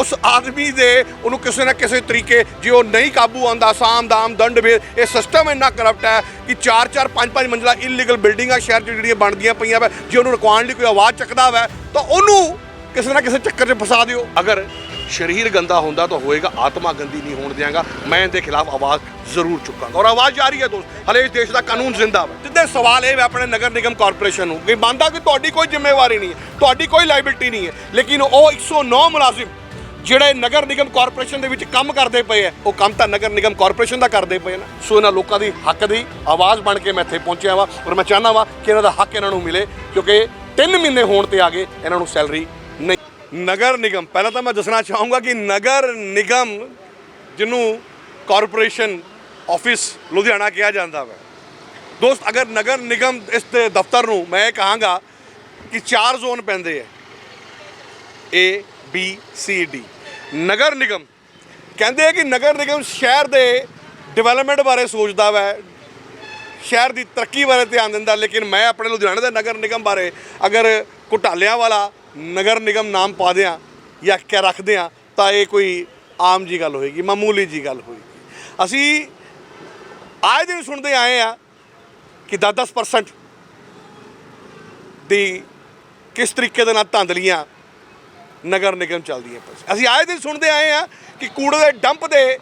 ਉਸ ਆਦਮੀ ਦੇ ਉਹਨੂੰ ਕਿਸੇ ਨਾ ਕਿਸੇ ਤਰੀਕੇ ਜੇ ਉਹ ਨਹੀਂ ਕਾਬੂ ਆਂਦਾ ਸਾਮ ਦਾਮ ਦੰਡ ਵੇ ਇਹ ਸਿਸਟਮ ਇੰਨਾ ਕਰਪਟ ਹੈ ਕਿ 4 4 5 5 ਮੰਜ਼ਲਾ ਇਲੀਗਲ ਬਿਲਡਿੰਗਾਂ ਸ਼ਹਿਰ 'ਚ ਜਿਹੜੀਆਂ ਬਣਦੀਆਂ ਪਈਆਂ ਵਾ ਜੇ ਉਹਨੂੰ ਰੁਕਵਾਉਣ ਲਈ ਕੋਈ ਆਵਾਜ਼ ਚੱਕਦਾ ਵਾ ਤਾਂ ਉਹਨੂੰ ਕਿਸੇ ਨਾ ਕਿਸੇ ਚੱਕਰ 'ਚ ਫਸਾ ਦਿਓ। ਅਗਰ ਸਰੀਰ ਗੰਦਾ ਹੁੰਦਾ ਤਾਂ ਹੋਏਗਾ ਆਤਮਾ ਗੰਦੀ ਨਹੀਂ ਹੋਣ ਦਿਆਂਗਾ ਮੈਂ ਇਹਦੇ ਖਿਲਾਫ ਆਵਾਜ਼ ਜ਼ਰੂਰ ਚੁੱਕਾਂਗਾ। ਔਰ ਆਵਾਜ਼ ਜਾਰੀ ਹੈ ਦੋਸਤ ਹਲੇ ਇਸ ਦੇਸ਼ ਦਾ ਕਾਨੂੰਨ ਜ਼ਿੰਦਾ ਹੈ ਜਿੱਦੇ ਸਵਾਲ ਇਹ ਹੈ ਆਪਣੇ ਨਗਰ ਨਿਗਮ ਕਾਰਪੋਰੇਸ਼ਨ ਨੂੰ ਕਿ ਮੰਨਦਾ ਕਿ ਤੁਹਾਡੀ ਕੋਈ ਜ਼ਿੰਮੇਵਾਰੀ ਨਹੀਂ ਹੈ ਤੁਹਾਡੀ ਕੋਈ ਲਾਇਬਿਲਟੀ ਨਹੀਂ ਹੈ ਲੇਕਿਨ ਉਹ 109 ਮੁਲਾਜ਼ਮ ਜਿਹੜੇ ਨਗਰ ਨਿਗਮ ਕਾਰਪੋਰੇਸ਼ਨ ਦੇ ਵਿੱਚ ਕੰਮ ਕਰਦੇ ਪਏ ਆ, ਉਹ ਕੰਮ ਤਾਂ ਨਗਰ ਨਿਗਮ ਕਾਰਪੋਰੇਸ਼ਨ ਦਾ ਕਰਦੇ ਪਏ ਨਾ। ਸੋ ਇਹਨਾਂ ਲੋਕਾਂ ਦੀ ਹੱਕ ਦੀ ਆਵਾਜ਼ ਬਣ ਕੇ ਮੈਂ ਇੱਥੇ ਪਹੁੰਚਿਆ ਵਾ ਔਰ ਮੈਂ ਚਾਹਨਾ ਵਾਂ ਕਿ ਇਹਨਾਂ ਦਾ ਹੱਕ ਇਹਨਾਂ ਨੂੰ ਮਿਲੇ, ਕਿਉਂਕਿ 3 ਮਹੀਨੇ ਹੋਣ ਤੇ ਆ ਗਏ, ਇਹਨਾਂ ਨੂੰ ਸੈਲਰੀ ਨਹੀਂ। ਨਗਰ ਨਿਗਮ, ਪਹਿਲਾਂ ਤਾਂ ਮੈਂ ਦੱਸਣਾ ਚਾਹੂੰਗਾ ਕਿ ਨਗਰ ਨਿਗਮ ਜਿਹਨੂੰ ਕਾਰਪੋਰੇਸ਼ਨ ਆਫਿਸ ਲੁਧਿਆਣਾ ਕਿਹਾ ਜਾਂਦਾ ਵਾ। ਦੋਸਤ, ਅਗਰ ਨਗਰ ਨਿਗਮ ਇਸ ਦੇ ਦਫ਼ਤਰ ਨੂੰ ਮੈਂ ਇਹ ਕਹਾਂਗਾ ਕਿ ਚਾਰ ਜ਼ੋਨ ਪੈਂਦੇ ਆ A B C D Nagar Nigam ਕਹਿੰਦੇ ਆ ਕਿ ਨਗਰ ਨਿਗਮ ਸ਼ਹਿਰ ਦੇ ਡਿਵੈਲਪਮੈਂਟ ਬਾਰੇ ਸੋਚਦਾ ਵੈ। ਸ਼ਹਿਰ ਦੀ ਤਰੱਕੀ ਬਾਰੇ ਧਿਆਨ ਦਿੰਦਾ, ਲੇਕਿਨ ਮੈਂ ਆਪਣੇ ਲੁਧਿਆਣੇ ਦੇ ਨਗਰ ਨਿਗਮ ਬਾਰੇ ਅਗਰ ਘੁਟਾਲਿਆਂ ਵਾਲਾ ਨਗਰ ਨਿਗਮ ਨਾਮ ਪਾ ਦਿਆਂ ਜਾਂ ਕਿਆ ਰੱਖਦੇ ਆ ਤਾਂ ਇਹ ਕੋਈ ਆਮ ਜੀ ਗੱਲ ਹੋਏਗੀ, ਮਾਮੂਲੀ ਜੀ ਗੱਲ ਹੋਏਗੀ। ਅਸੀਂ ਆਏ ਦਿਨ ਸੁਣਦੇ ਆਏ ਆ ਕਿ 10-10% ਦੀ ਕਿਸ ਤਰੀਕੇ ਦੇ ਨਾਲ ਧਾਂਦਲੀਆਂ ਨਗਰ ਨਿਗਮ ਚੱਲਦੀ ਹੈ ਅਸੀਂ ਆਏ ਦਿਨ ਸੁਣਦੇ ਆਏ ਆ ਕਿ ਕੂੜੇ ਦੇ ਡੰਪ ਦੇ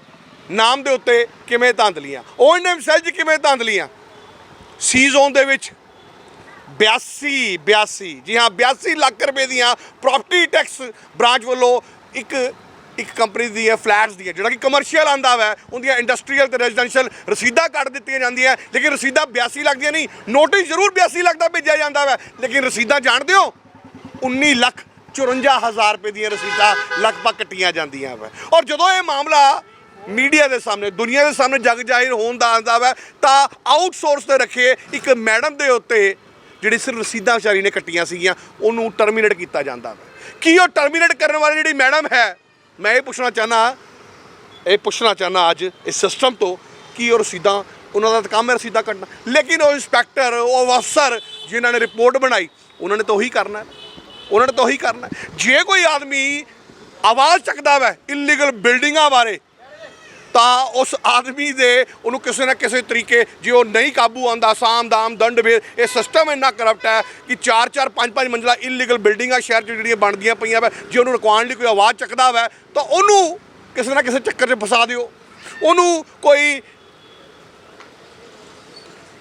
ਨਾਮ ਦੇ ਉੱਤੇ ਕਿਵੇਂ ਧਾਂਦਲੀਆਂ ਓਐਨਐਮ ਸੈਲ 'ਚ ਕਿਵੇਂ ਧਾਂਦਲੀਆਂ ਸੀ ਜ਼ੋਨ ਦੇ ਵਿੱਚ 82 82 ਜੀ ਹਾਂ 82 ਲੱਖ ਰੁਪਏ ਦੀਆਂ ਪ੍ਰਾਪਰਟੀ ਟੈਕਸ ਬ੍ਰਾਂਚ ਵੱਲੋਂ ਇੱਕ ਇੱਕ ਕੰਪਨੀ ਦੀ ਹੈ ਫਲੈਟਸ ਦੀ ਹੈ ਜਿਹੜਾ ਕਿ ਕਮਰਸ਼ੀਅਲ ਆਂਦਾ ਵਾ, ਉਹਦੀਆਂ ਇੰਡਸਟਰੀਅਲ ਤੇ ਰੈਜ਼ੀਡੈਂਸ਼ੀਅਲ ਰਸੀਦਾਂ ਕੱਢ ਦਿੱਤੀਆਂ ਜਾਂਦੀਆਂ, ਲੇਕਿਨ ਰਸੀਦਾਂ 82 ਲੱਖ ਦੀਆਂ ਨਹੀਂ ਨੋਟਿਸ ਜ਼ਰੂਰ 82 ਲੱਖ ਦਾ ਭੇਜਿਆ ਜਾਂਦਾ ਵਾ, ਲੇਕਿਨ ਰਸੀਦਾਂ ਜਾਣਦੇ ਹੋ? 19 ਲੱਖ 54000 ਰੁਪਏ ਦੀਆਂ ਰਸੀਦਾਂ ਲਗਭਗ ਕੱਟੀਆਂ ਜਾਂਦੀਆਂ ਵਾ। ਔਰ ਜਦੋਂ ਇਹ ਮਾਮਲਾ ਮੀਡੀਆ ਦੇ ਸਾਹਮਣੇ, ਦੁਨੀਆ ਦੇ ਸਾਹਮਣੇ ਜਗ ਜ਼ਾਹਿਰ ਹੋਣ ਦਾ ਆਂਦਾ ਵਾ, ਤਾਂ ਆਊਟਸੋਰਸ ਤੇ ਰੱਖੇ ਇੱਕ ਮੈਡਮ ਦੇ ਉੱਤੇ ਜਿਹੜੀ ਸਿਰ ਰਸੀਦਾਂ ਵਿਚਾਰੀ ਨੇ ਕੱਟੀਆਂ ਸੀਗੀਆਂ, ਉਹਨੂੰ ਟਰਮੀਨੇਟ ਕੀਤਾ ਜਾਂਦਾ ਵਾ। ਕੀ ਉਹ ਟਰਮੀਨੇਟ ਕਰਨ ਵਾਲੀ ਜਿਹੜੀ ਮੈਡਮ ਹੈ? ਮੈਂ ਇਹ ਪੁੱਛਣਾ ਚਾਹਨਾ, ਇਹ ਪੁੱਛਣਾ ਚਾਹਨਾ ਅੱਜ ਇਸ ਸਿਸਟਮ ਤੋਂ ਕੀ ਉਹ ਰਸੀਦਾਂ, ਉਹਨਾਂ ਦਾ ਤਾਂ ਕੰਮ ਹੈ ਰਸੀਦਾਂ ਕੱਟਣਾ। ਲੇਕਿਨ ਉਹ ਇੰਸਪੈਕਟਰ ਉਹ ਅਫਸਰ ਜਿਨ੍ਹਾਂ ਨੇ ਰਿਪੋਰਟ ਬਣਾਈ, ਉਹਨਾਂ ਨੇ ਤਾਂ ਉਹੀ ਕਰਨਾ। ਹੈ। ਉਹਨਾਂ ਨੇ ਤਾਂ ਉਹੀ ਕਰਨਾ। ਜੇ ਕੋਈ ਆਦਮੀ ਆਵਾਜ਼ ਚੱਕਦਾ ਵੈ ਇਲੀਗਲ ਬਿਲਡਿੰਗਾਂ ਬਾਰੇ, ਤਾਂ ਉਸ ਆਦਮੀ ਦੇ ਉਹਨੂੰ ਕਿਸੇ ਨਾ ਕਿਸੇ ਤਰੀਕੇ ਜੇ ਉਹ ਨਹੀਂ ਕਾਬੂ ਆਂਦਾ ਸਾਮ, ਦਾਮ, ਦੰਡ ਵੇ ਇਹ ਸਿਸਟਮ ਇੰਨਾ ਕਰਪਟ ਹੈ ਕਿ 4 4 5 5 ਮੰਜ਼ਲਾ ਇਲੀਗਲ ਬਿਲਡਿੰਗਾਂ ਸ਼ਹਿਰ 'ਚ ਜਿਹੜੀਆਂ ਬਣਦੀਆਂ ਪਈਆਂ ਵਾ, ਜੇ ਉਹਨੂੰ ਰੁਕਵਾਉਣ ਲਈ ਕੋਈ ਆਵਾਜ਼ ਚੱਕਦਾ ਵਾ, ਤਾਂ ਉਹਨੂੰ ਕਿਸੇ ਨਾ ਕਿਸੇ ਚੱਕਰ 'ਚ ਫਸਾ ਦਿਓ। ਉਹਨੂੰ ਕੋਈ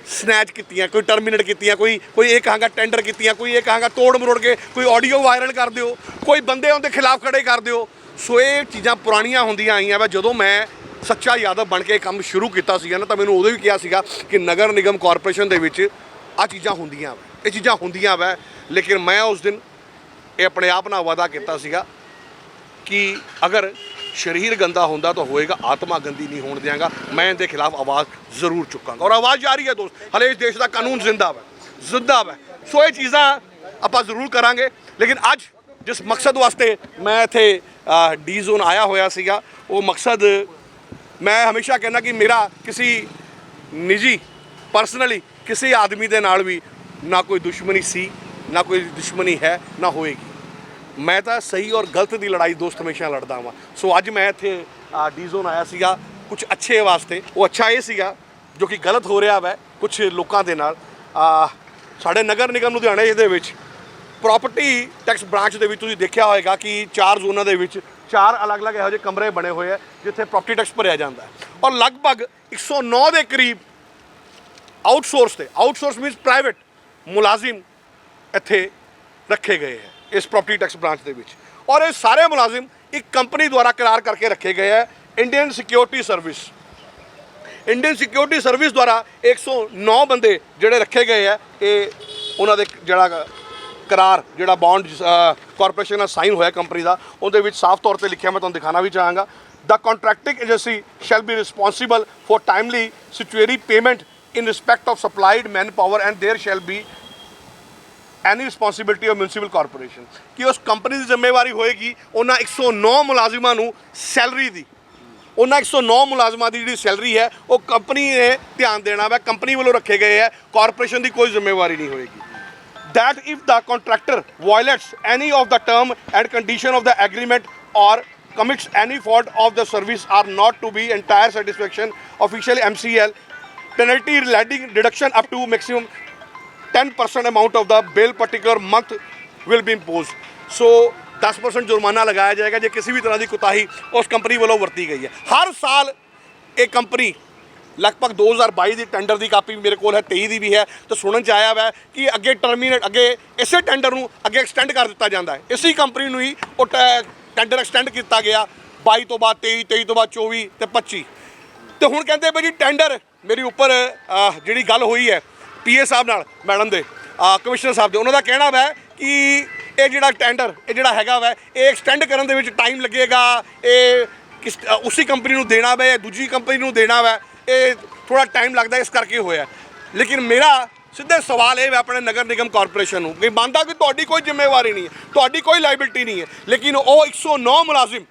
ਸਨੈਚ ਕੀਤੀਆਂ, ਕੋਈ ਟਰਮੀਨੇਟ ਕੀਤੀਆਂ, ਕੋਈ ਕੋਈ ਇਹ ਕਹਾਂਗਾ ਟੈਂਡਰ ਕੀਤੀਆਂ, ਕੋਈ ਇਹ ਕਹਾਂਗਾ ਤੋੜ ਮਰੋੜ ਕੇ ਕੋਈ ਆਡੀਓ ਵਾਇਰਲ ਕਰ ਦਿਓ, ਕੋਈ ਬੰਦੇ ਉਹਦੇ ਖਿਲਾਫ ਖੜੇ ਕਰ ਦਿਓ। ਸੋ ਇਹ ਚੀਜ਼ਾਂ ਪੁਰਾਣੀਆਂ ਹੁੰਦੀਆਂ ਆਈਆਂ ਵਾ, ਜਦੋਂ ਮੈਂ ਸੱਚਾ ਯਾਦਵ ਬਣ ਕੇ ਕੰਮ ਸ਼ੁਰੂ ਕੀਤਾ ਸੀਗਾ ਨਾ, ਤਾਂ ਮੈਨੂੰ ਉਦੋਂ ਵੀ ਕਿਹਾ ਸੀਗਾ ਕਿ ਨਗਰ ਨਿਗਮ ਕਾਰਪੋਰੇਸ਼ਨ ਦੇ ਵਿੱਚ ਆ ਚੀਜ਼ਾਂ ਹੁੰਦੀਆਂ ਵਾ, ਇਹ ਚੀਜ਼ਾਂ ਹੁੰਦੀਆਂ ਵੈ। ਲੇਕਿਨ ਮੈਂ ਉਸ ਦਿਨ ਇਹ ਆਪਣੇ ਆਪ ਨਾਲ ਵਾਅਦਾ ਕੀਤਾ ਸੀਗਾ ਕਿ ਅਗਰ ਸਰੀਰ ਗੰਦਾ ਹੁੰਦਾ ਤਾਂ ਹੋਏਗਾ, ਆਤਮਾ ਗੰਦੀ ਨਹੀਂ ਹੋਣ ਦਿਆਂਗਾ। ਮੈਂ ਇਹਦੇ ਖਿਲਾਫ ਆਵਾਜ਼ ਜ਼ਰੂਰ ਚੁੱਕਾਂਗਾ। ਔਰ ਆਵਾਜ਼ ਜਾਰੀ ਹੈ ਦੋਸਤ। ਹਲੇ ਇਸ ਦੇਸ਼ ਦਾ ਕਾਨੂੰਨ ਜ਼ਿੰਦਾ ਹੈ ਜ਼ਿੰਦਾ ਹੈ ਸੋ ਇਹ ਚੀਜ਼ਾਂ ਆਪਾਂ ਜ਼ਰੂਰ ਕਰਾਂਗੇ। ਲੇਕਿਨ ਅੱਜ ਜਿਸ ਮਕਸਦ ਵਾਸਤੇ ਮੈਂ ਇੱਥੇ ਡੀ ਜ਼ੋਨ ਆਇਆ ਹੋਇਆ ਸੀਗਾ, ਉਹ ਮਕਸਦ ਮੈਂ ਹਮੇਸ਼ਾ ਕਹਿੰਦਾ ਕਿ ਮੇਰਾ ਕਿਸੇ ਨਿੱਜੀ ਪਰਸਨਲੀ ਕਿਸੇ ਆਦਮੀ ਦੇ ਨਾਲ ਵੀ ਨਾ ਕੋਈ ਦੁਸ਼ਮਣੀ ਸੀ, ਨਾ ਕੋਈ ਦੁਸ਼ਮਣੀ ਹੈ, ਨਾ ਹੋਏਗੀ। ਮੈਂ ਤਾਂ ਸਹੀ ਔਰ ਗਲਤ ਦੀ ਲੜਾਈ ਦੋਸਤ ਹਮੇਸ਼ਾ ਲੜਦਾ ਹਾਂ ਸੋ ਅੱਜ ਮੈਂ ਇੱਥੇ ਡੀ ਜ਼ੋਨ ਆਇਆ ਸੀਗਾ ਕੁਝ ਅੱਛੇ ਵਾਸਤੇ। ਉਹ ਅੱਛਾ ਇਹ ਸੀਗਾ, ਜੋ ਕਿ ਗਲਤ ਹੋ ਰਿਹਾ ਵੈ ਕੁਝ ਲੋਕਾਂ ਦੇ ਨਾਲ। ਸਾਡੇ ਨਗਰ ਨਿਗਮ ਲੁਧਿਆਣੇ ਦੇ ਵਿੱਚ ਪ੍ਰਾਪਰਟੀ ਟੈਕਸ ਬ੍ਰਾਂਚ ਦੇ ਵਿੱਚ ਤੁਸੀਂ ਦੇਖਿਆ ਹੋਵੇਗਾ ਕਿ ਚਾਰ ਜ਼ੋਨਾਂ ਦੇ ਵਿੱਚ ਚਾਰ ਅਲੱਗ-ਅਲੱਗ ਇਹੋ ਜਿਹੇ ਕਮਰੇ ਬਣੇ ਹੋਏ ਆ, ਜਿੱਥੇ ਪ੍ਰਾਪਰਟੀ ਟੈਕਸ ਭਰਿਆ ਜਾਂਦਾ। ਔਰ ਲਗਭਗ 109 ਦੇ ਕਰੀਬ ਆਊਟਸੋਰਸ ਤੇ ਆਊਟਸੋਰਸ ਮੀਨਸ ਪ੍ਰਾਈਵੇਟ ਮੁਲਾਜ਼ਮ ਇੱਥੇ ਰੱਖੇ ਗਏ ਹੈ ਇਸ ਪ੍ਰਾਪਰਟੀ ਟੈਕਸ ਬ੍ਰਾਂਚ ਦੇ ਵਿੱਚ। ਔਰ ਇਹ ਸਾਰੇ ਮੁਲਾਜ਼ਮ ਇੱਕ ਕੰਪਨੀ ਦੁਆਰਾ ਕਰਾਰ ਕਰਕੇ ਰੱਖੇ ਗਏ ਹੈ Indian security service Indian security service ਦੁਆਰਾ 109 ਬੰਦੇ ਜਿਹੜੇ ਰੱਖੇ ਗਏ ਹੈ ਇਹ ਉਹਨਾਂ ਦੇ ਜਿਹੜਾ ਕਰਾਰ, ਜਿਹੜਾ ਬੌਂਡ ਕਾਰਪੋਰੇਸ਼ਨ ਨਾਲ ਸਾਈਨ ਹੋਇਆ ਕੰਪਨੀ ਦਾ, ਉਹਦੇ ਵਿੱਚ ਸਾਫ਼ ਤੌਰ ਤੇ ਲਿਖਿਆ ਮੈਂ ਤੁਹਾਨੂੰ ਦਿਖਾਣਾ ਵੀ ਚਾਹਾਂਗਾ। The contracting agency shall be responsible for timely statutory payment in respect of supplied manpower and there shall be any responsibility of municipal corporation ਕਿ ਉਸ ਕੰਪਨੀ ਦੀ ਜ਼ਿੰਮੇਵਾਰੀ ਹੋਏਗੀ ਉਹਨਾਂ 109 ਮੁਲਾਜ਼ਮਾਂ ਨੂੰ ਸੈਲਰੀ ਦੀ ਉਹਨਾਂ 109 ਮੁਲਾਜ਼ਮਾਂ ਦੀ ਜਿਹੜੀ ਸੈਲਰੀ ਹੈ ਉਹ ਕੰਪਨੀ ਨੇ ਧਿਆਨ ਦੇਣਾ ਵਾ ਕੰਪਨੀ ਵੱਲੋਂ ਰੱਖੇ ਗਏ ਹੈ ਕਾਰਪੋਰੇਸ਼ਨ ਦੀ ਕੋਈ ਜ਼ਿੰਮੇਵਾਰੀ ਨਹੀਂ ਹੋਏਗੀ that if the contractor violates any of the term and condition of the agreement or commits any fault of the service are not to be entire satisfaction official MCL penalty relating deduction up to maximum 10% amount of the bill particular month will be imposed. ਸੋ 10% ਜੁਰਮਾਨਾ ਲਗਾਇਆ ਜਾਏਗਾ ਜੇ ਕਿਸੇ ਵੀ ਤਰ੍ਹਾਂ ਦੀ ਕੁਤਾਹੀ ਉਸ company ਵੱਲੋਂ ਵਰਤੀ ਗਈ ਹੈ ਹਰ ਸਾਲ ਇਹ ਕੰਪਨੀ ਲਗਭਗ 2022 ਦੀ ਟੈਂਡਰ ਦੀ ਕਾਪੀ ਮੇਰੇ ਕੋਲ ਹੈ 23 ਦੀ ਵੀ ਹੈ ਤਾਂ ਸੁਣਨ ਚ ਆਇਆ ਵਾ ਕਿ ਅੱਗੇ ਟਰਮੀਨੇਟ ਅੱਗੇ ਇਸੇ ਟੈਂਡਰ ਨੂੰ ਅੱਗੇ ਐਕਸਟੈਂਡ ਕਰ ਦਿੱਤਾ ਜਾਂਦਾ ਹੈ ਇਸੇ ਕੰਪਨੀ ਨੂੰ ਹੀ ਉਹ ਟੈ- ਟੈਂਡਰ ਐਕਸਟੈਂਡ ਕੀਤਾ ਗਿਆ 22 ਤੋਂ ਬਾਅਦ 23 23 ਤੋਂ ਬਾਅਦ 24 ਤੇ 25 ਤੇ ਹੁਣ ਕਹਿੰਦੇ ਬਈ ਜੀ ਟੈਂਡਰ ਮੇਰੀ ਉੱਪਰ ਜਿਹੜੀ ਗੱਲ ਹੋਈ ਹੈ ਪੀਏ ਸਾਹਿਬ ਨਾਲ ਮੈਡਮ ਦੇ ਕਮਿਸ਼ਨਰ ਸਾਹਿਬ ਦੇ ਉਹਨਾਂ ਦਾ ਕਹਿਣਾ ਵਾ ਕਿ ਇਹ ਜਿਹੜਾ ਟੈਂਡਰ ਇਹ ਜਿਹੜਾ ਹੈਗਾ ਵਾ ਇਹ ਐਕਸਟੈਂਡ ਕਰਨ ਦੇ ਵਿੱਚ ਟਾਈਮ ਲੱਗੇਗਾ ਇਹ ਕਿਸ ਅ, ਉਸੇ ਕੰਪਨੀ ਨੂੰ ਦੇਣਾ ਵਾ ਜਾਂ ਦੂਜੀ ਕੰਪਨੀ ਨੂੰ ਦੇਣਾ ਵਾ ਇਹ ਥੋੜਾ ਟਾਈਮ ਲੱਗਦਾ ਇਸ ਕਰਕੇ ਹੋਇਆ। ਲੇਕਿਨ ਮੇਰਾ ਸਿੱਧੇ ਸਵਾਲ ਇਹ ਹੈ ਆਪਣੇ ਨਗਰ ਨਿਗਮ ਕਾਰਪੋਰੇਸ਼ਨ ਨੂੰ ਕਿ ਮੰਨਦਾ ਕਿ ਤੁਹਾਡੀ ਕੋਈ ਜ਼ਿੰਮੇਵਾਰੀ ਨਹੀਂ ਹੈ ਤੁਹਾਡੀ ਕੋਈ ਲਾਇਬਿਲਟੀ ਨਹੀਂ ਹੈ ਲੇਕਿਨ ਉਹ 109 ਮੁਲਾਜ਼ਮ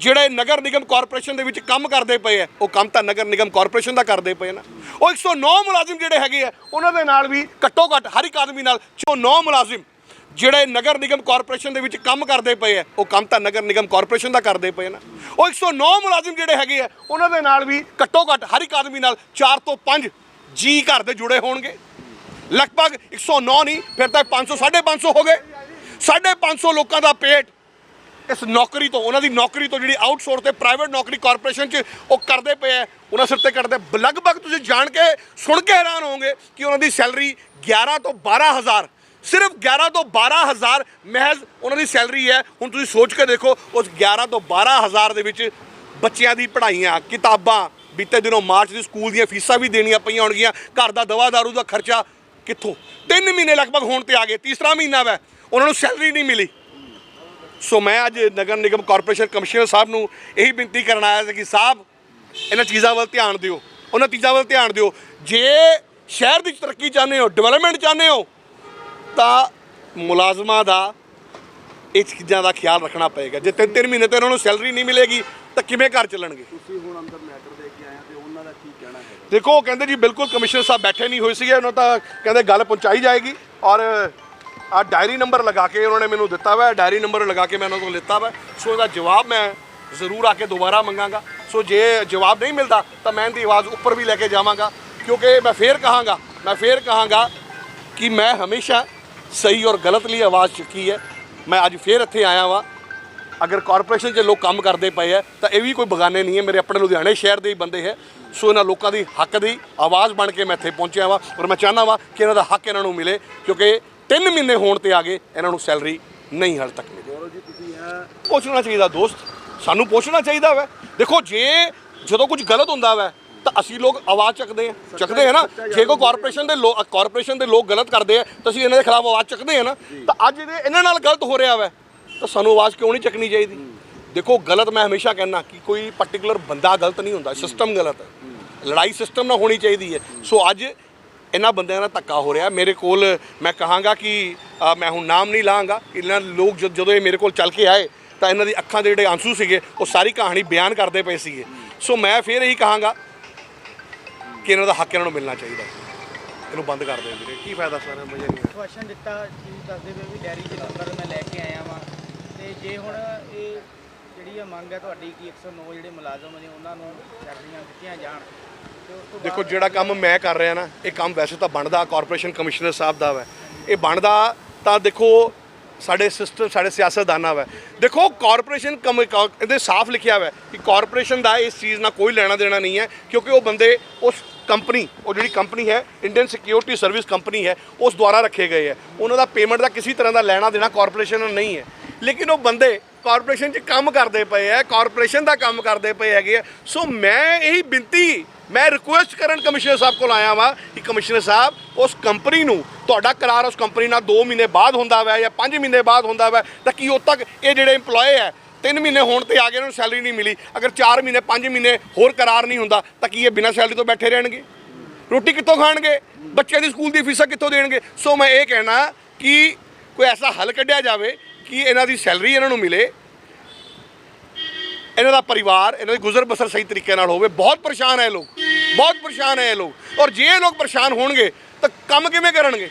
ਜਿਹੜੇ ਨਗਰ ਨਿਗਮ ਕਾਰਪੋਰੇਸ਼ਨ ਦੇ ਵਿੱਚ ਕੰਮ ਕਰਦੇ ਪਏ ਆ, ਉਹ ਕੰਮ ਤਾਂ ਨਗਰ ਨਿਗਮ ਕਾਰਪੋਰੇਸ਼ਨ ਦਾ ਕਰਦੇ ਪਏ ਨਾ। ਉਹ 109 ਮੁਲਾਜ਼ਮ ਜਿਹੜੇ ਹੈਗੇ ਆ, ਉਹਨਾਂ ਦੇ ਨਾਲ ਵੀ ਘੱਟੋ ਘੱਟ ਹਰ ਇੱਕ ਆਦਮੀ ਨਾਲ 109 ਮੁਲਾਜ਼ਮ ਜਿਹੜੇ ਨਗਰ ਨਿਗਮ ਕਾਰਪੋਰੇਸ਼ਨ ਦੇ ਵਿੱਚ ਕੰਮ ਕਰਦੇ ਪਏ ਆ, ਉਹ ਕੰਮ ਤਾਂ ਨਗਰ ਨਿਗਮ ਕਾਰਪੋਰੇਸ਼ਨ ਦਾ ਕਰਦੇ ਪਏ ਨਾ। ਉਹ 109 ਮੁਲਾਜ਼ਮ ਜਿਹੜੇ ਹੈਗੇ ਆ, ਉਹਨਾਂ ਦੇ ਨਾਲ ਵੀ ਘੱਟੋ ਘੱਟ ਹਰ ਇੱਕ ਆਦਮੀ ਨਾਲ 4 ਤੋਂ 5 ਜੀ ਘਰ ਦੇ ਜੁੜੇ ਹੋਣਗੇ। ਲਗਭਗ 109 ਨਹੀਂ, ਫਿਰ ਤਾਂ 500 550 ਹੋ ਗਏ। 550 ਲੋਕਾਂ ਦਾ ਪੇਟ ਇਸ ਨੌਕਰੀ ਤੋਂ, ਉਹਨਾਂ ਦੀ ਨੌਕਰੀ ਤੋਂ ਜਿਹੜੀ ਆਊਟਸੋਰਸ ਤੇ ਪ੍ਰਾਈਵੇਟ ਨੌਕਰੀ ਕਾਰਪੋਰੇਸ਼ਨ 'ਚ ਉਹ ਕਰਦੇ ਪਏ ਆ, ਉਹਨਾਂ ਸਿਰ ਤੇ ਕਰਦੇ ਲਗਭਗ ਤੁਸੀਂ ਜਾਣ ਕੇ, ਸੁਣ ਕੇ ਹੈਰਾਨ ਹੋਵੋਗੇ ਕਿ ਉਹਨਾਂ ਦੀ ਸੈਲਰੀ 11 ਤੋਂ 12000 ਸਿਰਫ 11 ਤੋਂ 12000 ਮਹਿਜ਼ ਉਹਨਾਂ ਦੀ ਸੈਲਰੀ ਹੈ। ਹੁਣ ਤੁਸੀਂ ਸੋਚ ਕੇ ਦੇਖੋ, ਉਸ 11 ਤੋਂ 12000 ਦੇ ਵਿੱਚ ਬੱਚਿਆਂ ਦੀ ਪੜ੍ਹਾਈਆਂ, ਕਿਤਾਬਾਂ, ਬੀਤੇ ਦਿਨੋਂ ਮਾਰਚ ਦੀ ਸਕੂਲ ਦੀਆਂ ਫੀਸਾਂ ਵੀ ਦੇਣੀਆਂ ਪਈਆਂ ਹੋਣਗੀਆਂ, ਘਰ ਦਾ ਦਵਾ ਦਾਰੂ ਦਾ ਖਰਚਾ ਕਿੱਥੋਂ? 3 ਮਹੀਨੇ ਲਗਭਗ ਹੋਣ ਤੇ ਆ ਗਏ, ਤੀਸਰਾ ਮਹੀਨਾ ਵੈ, ਉਹਨਾਂ ਨੂੰ ਸੈਲਰੀ ਨਹੀਂ ਮਿਲੀ। ਸੋ ਮੈਂ ਅੱਜ ਨਗਰ ਨਿਗਮ ਕਾਰਪੋਰੇਸ਼ਨ ਕਮਿਸ਼ਨਰ ਸਾਹਿਬ ਨੂੰ ਇਹੀ ਬੇਨਤੀ ਕਰਨ ਆਇਆ ਸੀ ਕਿ ਸਾਹਿਬ ਇਹਨਾਂ ਚੀਜ਼ਾਂ ਵੱਲ ਧਿਆਨ ਦਿਓ। ਉਹਨਾਂ ਚੀਜ਼ਾਂ ਵੱਲ ਧਿਆਨ ਦਿਓ। ਜੇ ਸ਼ਹਿਰ ਦੀ ਤਰੱਕੀ ਚਾਹੁੰਦੇ ਹੋ ਡਿਵੈਲਪਮੈਂਟ ਚਾਹੁੰਦੇ ਹੋ ਤਾਂ ਮੁਲਾਜ਼ਮਾਂ ਦਾ ਇਹ ਚੀਜ਼ਾਂ ਦਾ ਖਿਆਲ ਰੱਖਣਾ ਪਏਗਾ। ਜੇ ਤਿੰਨ ਤਿੰਨ ਮਹੀਨੇ ਤੇ ਉਹਨਾਂ ਨੂੰ ਸੈਲਰੀ ਨਹੀਂ ਮਿਲੇਗੀ ਤਾਂ ਕਿਵੇਂ ਘਰ ਚੱਲਣਗੇ? ਤੁਸੀਂ ਹੁਣ ਅੰਦਰ ਮੈਟਰ ਦੇ ਕੇ ਆਏ ਤੇ ਉਹਨਾਂ ਦਾ ਕੀ ਕਹਿਣਾ ਹੈ? ਦੇਖੋ ਉਹ ਕਹਿੰਦੇ ਜੀ ਬਿਲਕੁਲ ਕਮਿਸ਼ਨਰ ਸਾਹਿਬ ਬੈਠੇ ਨਹੀਂ ਹੋਏ ਸੀਗੇ ਉਹਨਾਂ ਤਾਂ ਕਹਿੰਦੇ ਗੱਲ ਪਹੁੰਚਾਈ ਜਾਏਗੀ ਔਰ ਆ ਡਾਇਰੀ ਨੰਬਰ ਲਗਾ ਕੇ ਉਹਨਾਂ ਨੇ ਮੈਨੂੰ ਦਿੱਤਾ ਵਾ ਡਾਇਰੀ ਨੰਬਰ ਲਗਾ ਕੇ ਮੈਂ ਉਹਨਾਂ ਤੋਂ ਲਿੱਤਾ ਵਾ। ਸੋ ਇਹਦਾ ਜਵਾਬ ਮੈਂ ਜ਼ਰੂਰ ਆ ਕੇ ਦੁਬਾਰਾ ਮੰਗਾਂਗਾ। ਸੋ ਜੇ ਜਵਾਬ ਨਹੀਂ ਮਿਲਦਾ, ਤਾਂ ਮੈਂ ਇਹਦੀ ਆਵਾਜ਼ ਉੱਪਰ ਵੀ ਲੈ ਕੇ ਜਾਵਾਂਗਾ। ਕਿਉਂਕਿ ਮੈਂ ਫੇਰ ਕਹਾਂਗਾ, ਮੈਂ ਫੇਰ ਕਹਾਂਗਾ ਕਿ ਮੈਂ ਹਮੇਸ਼ਾ ਸਹੀ ਔਰ ਗਲਤ ਲਈ ਆਵਾਜ਼ ਚੁੱਕੀ ਹੈ। ਮੈਂ ਅੱਜ ਫੇਰ ਇੱਥੇ ਆਇਆ ਵਾਂ। ਅਗਰ ਕਾਰਪੋਰੇਸ਼ਨ 'ਚ ਲੋਕ ਕੰਮ ਕਰਦੇ ਪਏ ਹੈ ਤਾਂ ਇਹ ਵੀ ਕੋਈ ਬਗਾਨੇ ਨਹੀਂ ਹੈ। ਮੇਰੇ ਆਪਣੇ ਲੁਧਿਆਣੇ ਸ਼ਹਿਰ ਦੇ ਹੀ ਬੰਦੇ ਹੈ। ਸੋ ਇਹਨਾਂ ਲੋਕਾਂ ਦੀ ਹੱਕ ਦੀ ਆਵਾਜ਼ ਬਣ ਕੇ ਮੈਂ ਇੱਥੇ ਪਹੁੰਚਿਆ ਵਾਂ। ਔਰ ਮੈਂ ਚਾਹੁੰਦਾ ਵਾਂ ਕਿ ਇਹਨਾਂ ਦਾ ਹੱਕ ਇਹਨਾਂ ਨੂੰ ਮਿਲੇ, ਕਿਉਂਕਿ 3 ਮਹੀਨੇ ਹੋਣ ਤੇ ਆ ਗਏ ਇਹਨਾਂ ਨੂੰ ਸੈਲਰੀ ਨਹੀਂ ਹਾਲ ਤੱਕ ਮਿਲੀ। ਗੌਰਵ ਜੀ ਤੁਸੀਂ ਇਹ ਪੁੱਛਣਾ ਚਾਹੀਦਾ ਦੋਸਤ। ਸਾਨੂੰ ਪੁੱਛਣਾ ਚਾਹੀਦਾ ਵੈ। ਦੇਖੋ ਜੇ ਜਦੋਂ ਕੁਝ ਗਲਤ ਹੁੰਦਾ ਵੈ ਤਾਂ ਅਸੀਂ ਲੋਕ ਆਵਾਜ਼ ਚੱਕਦੇ ਆ ਚੱਕਦੇ ਆ ਨਾ। ਜੇ ਕੋਈ ਕਾਰਪੋਰੇਸ਼ਨ ਦੇ ਲੋਕ ਕਾਰਪੋਰੇਸ਼ਨ ਦੇ ਲੋਕ ਗਲਤ ਕਰਦੇ ਆ ਤਾਂ ਅਸੀਂ ਇਹਨਾਂ ਦੇ ਖਿਲਾਫ ਆਵਾਜ਼ ਚੱਕਦੇ ਆ ਨਾ। ਤਾਂ ਅੱਜ ਇਹਦੇ ਇਹਨਾਂ ਨਾਲ ਗਲਤ ਹੋ ਰਿਹਾ ਵੈ। ਤਾਂ ਸਾਨੂੰ ਆਵਾਜ਼ ਕਿਉਂ ਨਹੀਂ ਚੱਕਣੀ ਚਾਹੀਦੀ? ਦੇਖੋ ਗਲਤ ਮੈਂ ਹਮੇਸ਼ਾ ਕਹਿੰਦਾ ਕਿ ਕੋਈ ਪਾਰਟਿਕੂਲਰ ਬੰਦਾ ਗਲਤ ਨਹੀਂ ਹੁੰਦਾ ਸਿਸਟਮ ਗਲਤ ਹੈ। ਲੜਾਈ ਸਿਸਟਮ ਨਾਲ ਹੋਣੀ ਚਾਹੀਦੀ ਹੈ। ਸੋ ਅੱਜ ਇਹਨਾਂ ਬੰਦਿਆਂ ਦਾ ਧੱਕਾ ਹੋ ਰਿਹਾ। ਮੇਰੇ ਕੋਲ ਮੈਂ ਕਹਾਂਗਾ ਕਿ ਮੈਂ ਹੁਣ ਨਾਮ ਨਹੀਂ ਲਾਂਗਾ। ਇਹਨਾਂ ਲੋਕ ਜਦੋਂ ਇਹ ਮੇਰੇ ਕੋਲ ਚੱਲ ਕੇ ਆਏ, ਤਾਂ ਇਹਨਾਂ ਦੀ ਅੱਖਾਂ ਦੇ ਜਿਹੜੇ ਆਂਸੂ ਸੀਗੇ, ਉਹ ਸਾਰੀ ਕਹਾਣੀ ਬਿਆਨ ਕਰਦੇ ਪਏ ਸੀਗੇ। ਸੋ ਮੈਂ ਫਿਰ ਇਹੀ ਕਹਾਂਗਾ ਕਿ ਇਹਨਾਂ ਦਾ ਹੱਕ ਇਹਨਾਂ ਨੂੰ ਮਿਲਣਾ ਚਾਹੀਦਾ। ਇਹਨੂੰ ਬੰਦ ਕਰ ਦੇਣ ਵੀਰੇ। ਕੀ ਫਾਇਦਾ ਸਾਰਿਆਂ ਮਜ਼ਾ ਕੁਐਸਚਨ ਦਿੱਤਾ ਕੀ ਦੱਸਦੇ ਪਏ ਵੀ ਡੈਰੀ ਦੇ ਨੰਬਰ ਮੈਂ ਲੈ ਕੇ ਆਇਆ ਵਾਂ। ਤੇ ਜੇ ਹੁਣ ਇਹ ਜਿਹੜੀ ਆ ਮੰਗ ਹੈ ਤੁਹਾਡੀ ਕਿ 109 ਜਿਹੜੇ ਮੁਲਾਜ਼ਮ ਨੇ ਉਹਨਾਂ ਨੂੰ ਸੈਲਰੀਆਂ ਦਿੱਤੀਆਂ ਜਾਣ। ਤੇ ਉਸ ਤੋਂ ਦੇਖੋ ਜਿਹੜਾ ਕੰਮ ਮੈਂ ਕਰ ਰਿਹਾ ਨਾ ਇਹ ਕੰਮ ਵੈਸੇ ਤਾਂ ਬਣਦਾ ਕਾਰਪੋਰੇਸ਼ਨ ਕਮਿਸ਼ਨਰ ਸਾਹਿਬ ਦਾ ਵਾ। ਇਹ ਬਣਦਾ ਤਾਂ ਦੇਖੋ ਸਾਡੇ ਸਿਸਟਮ ਸਾਡੇ ਸਿਆਸਤਦਾਨਾਂ ਵਾ। ਦੇਖੋ ਕਾਰਪੋਰੇਸ਼ਨ ਕਮ ਇਹਦੇ ਸਾਫ਼ ਲਿਖਿਆ ਹੋਇਆ ਕਿ ਕਾਰਪੋਰੇਸ਼ਨ ਦਾ ਇਸ ਚੀਜ਼ ਨਾਲ ਕੋਈ ਲੈਣਾ ਦੇਣਾ ਨਹੀਂ ਹੈ ਕਿਉਂਕਿ ਉਹ ਬੰਦੇ ਉਸ ਕੰਪਨੀ ਉਹ ਜਿਹੜੀ ਕੰਪਨੀ ਹੈ ਇੰਡੀਅਨ ਸਿਕਿਉਰਿਟੀ ਸਰਵਿਸ ਕੰਪਨੀ ਹੈ ਉਸ ਦੁਆਰਾ ਰੱਖੇ ਗਏ ਹੈ। ਉਹਨਾਂ ਦਾ ਪੇਮੈਂਟ ਦਾ ਕਿਸੇ ਤਰ੍ਹਾਂ ਦਾ ਲੈਣਾ ਦੇਣਾ ਕਾਰਪੋਰੇਸ਼ਨ ਨਾਲ ਨਹੀਂ ਹੈ। ਲੇਕਿਨ ਉਹ ਬੰਦੇ ਕਾਰਪੋਰੇਸ਼ਨ 'ਚ ਕੰਮ ਕਰਦੇ ਪਏ ਆ ਕਾਰਪੋਰੇਸ਼ਨ ਦਾ ਕੰਮ ਕਰਦੇ ਪਏ ਹੈਗੇ ਆ। ਸੋ ਮੈਂ ਇਹੀ ਬੇਨਤੀ, ਮੈਂ ਰਿਕੁਐਸਟ ਕਰਨ ਕਮਿਸ਼ਨਰ ਸਾਹਿਬ ਕੋਲ ਆਇਆ ਵਾਂ ਕਿ ਕਮਿਸ਼ਨਰ ਸਾਹਿਬ, ਉਸ ਕੰਪਨੀ ਨੂੰ, ਤੁਹਾਡਾ ਕਰਾਰ ਉਸ ਕੰਪਨੀ ਨਾਲ 2 ਮਹੀਨੇ ਬਾਅਦ ਹੁੰਦਾ ਵਾ ਜਾਂ 5 ਮਹੀਨੇ ਬਾਅਦ ਹੁੰਦਾ ਵਾ, ਤਾਂ ਕੀ ਉਦ ਤੱਕ ਇਹ ਜਿਹੜੇ EMPLOYE ਹੈ 3 ਮਹੀਨੇ ਹੋਣ ਤੇ ਆ ਗਏ ਉਹਨਾਂ ਨੂੰ ਸੈਲਰੀ ਨਹੀਂ ਮਿਲੀ। ਅਗਰ 4 ਮਹੀਨੇ 5 ਮਹੀਨੇ ਹੋਰ ਕਰਾਰ ਨਹੀਂ ਹੁੰਦਾ, ਤਾਂ ਕੀ ਇਹ ਬਿਨਾਂ ਸੈਲਰੀ ਤੋਂ ਬੈਠੇ ਰਹਿਣਗੇ? ਰੋਟੀ ਕਿੱਥੋਂ ਖਾਣਗੇ? ਬੱਚਿਆਂ ਦੀ ਸਕੂਲ ਦੀ ਫੀਸਾਂ ਕਿੱਥੋਂ ਦੇਣਗੇ? ਸੋ ਮੈਂ ਇਹ ਕਹਿਣਾ ਕਿ ਕੋਈ ਐਸਾ ਹੱਲ ਕੱਢਿਆ ਜਾਵੇ ਕਿ ਇਹਨਾਂ ਦੀ ਸੈਲਰੀ ਇਹਨਾਂ ਨੂੰ ਮਿਲੇ ਇਹਨਾਂ ਦਾ ਪਰਿਵਾਰ ਇਹਨਾਂ ਦੀ ਗੁਜ਼ਰ ਬਸਰ ਸਹੀ ਤਰੀਕੇ ਨਾਲ ਹੋਵੇ ਬਹੁਤ ਪਰੇਸ਼ਾਨ ਹੈ ਇਹ ਲੋਕ ਬਹੁਤ ਪਰੇਸ਼ਾਨ ਹੈ ਇਹ ਲੋਕ। ਔਰ ਜੇ ਇਹ ਲੋਕ ਪਰੇਸ਼ਾਨ ਹੋਣਗੇ ਤਾਂ ਕੰਮ ਕਿਵੇਂ ਕਰਨਗੇ?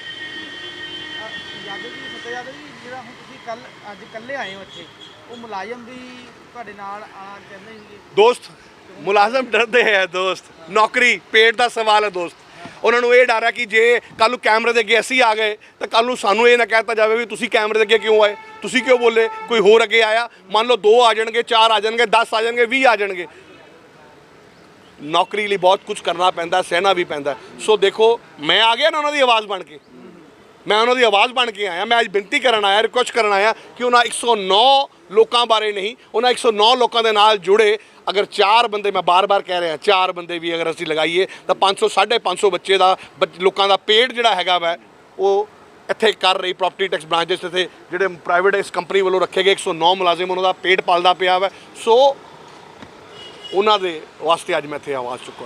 ਯਾਦਵ ਜੀ ਸਤਿਆ ਯਾਦਵ ਜੀ ਜਿਹੜਾ ਹੁਣ ਤੁਸੀਂ ਕੱਲ ਅੱਜ ਇਕੱਲੇ ਆਏ ਹੋ ਇੱਥੇ ਉਹ ਮੁਲਾਜ਼ਮ ਦੀ ਤੁਹਾਡੇ ਨਾਲ ਆਣਾ ਚਾਹੁੰਦੇ ਸੀਗੇ? ਦੋਸਤ ਮੁਲਾਜ਼ਮ ਡਰਦੇ ਹੈ ਦੋਸਤ। ਨੌਕਰੀ ਪੇਟ ਦਾ ਸਵਾਲ ਹੈ ਦੋਸਤ। ਉਹਨਾਂ ਨੂੰ ਇਹ ਡਰ ਹੈ ਕਿ ਜੇ ਕੱਲ ਨੂੰ ਕੈਮਰੇ ਦੇ ਅੱਗੇ ਅਸੀਂ ਆ ਗਏ, ਤਾਂ ਕੱਲ ਨੂੰ ਸਾਨੂੰ ਇਹ ਨਾ ਕਹਿਤਾ ਜਾਵੇ ਵੀ ਤੁਸੀਂ ਕੈਮਰੇ ਦੇ ਅੱਗੇ ਕਿਉਂ ਆਏ? ਤੁਸੀਂ ਕਿਉਂ ਬੋਲੇ? ਕੋਈ ਹੋਰ ਅੱਗੇ ਆਇਆ? ਮੰਨ ਲਓ 2 ਆ ਜਾਣਗੇ 4 ਆ ਜਾਣਗੇ 10 ਆ ਜਾਣਗੇ 20 ਆ ਜਾਣਗੇ। ਨੌਕਰੀ ਲਈ ਬਹੁਤ ਕੁਝ ਕਰਨਾ ਪੈਂਦਾ, ਸਹਿਣਾ ਵੀ ਪੈਂਦਾ। ਸੋ ਦੇਖੋ, ਮੈਂ ਆ ਗਿਆ ਨਾ ਉਹਨਾਂ ਦੀ ਆਵਾਜ਼ ਬਣ ਕੇ। ਮੈਂ ਉਹਨਾਂ ਦੀ ਆਵਾਜ਼ ਬਣ ਕੇ ਆਇਆ, ਮੈਂ ਅੱਜ ਬੇਨਤੀ ਕਰਨ ਆਇਆ ਰਿਕੁਐਸਟ ਕਰਨ ਆਇਆ ਕਿ ਉਹਨਾਂ 109 ਲੋਕਾਂ ਬਾਰੇ ਨਹੀਂ, ਉਹਨਾਂ 109 ਲੋਕਾਂ ਦੇ ਨਾਲ ਜੁੜੇ। ਅਗਰ ਚਾਰ ਬੰਦੇ ਮੈਂ ਬਾਰ-ਬਾਰ ਕਹਿ ਰਿਹਾ, ਚਾਰ ਬੰਦੇ ਵੀ ਅਗਰ ਅਸੀਂ ਲਗਾਈਏ, ਤਾਂ 500 550 ਬੱਚੇ ਦਾ, ਬੱਚ- ਲੋਕਾਂ ਦਾ ਪੇਡ ਜਿਹੜਾ ਹੈਗਾ ਵਾ, ਉਹ ਇੱਥੇ ਕਰ ਰਹੀ ਪ੍ਰਾਪਰਟੀ ਟੈਕਸ ਬ੍ਰਾਂਚਸ ਇੱਥੇ, ਜਿਹੜੇ ਪ੍ਰਾਈਵੇਟ ਇਸ ਕੰਪਨੀ ਵੱਲੋਂ ਰੱਖੇ ਗਏ 109 ਮੁਲਾਜ਼ਮ ਉਹਨਾਂ ਦਾ ਪੇਟ ਪਾਲਦਾ ਪਿਆ ਵਾ। ਸੋ ਉਹਨਾਂ ਦੇ ਵਾਸਤੇ ਅੱਜ ਮੈਂ ਇੱਥੇ ਆਵਾਜ਼ ਚੁੱਕਾ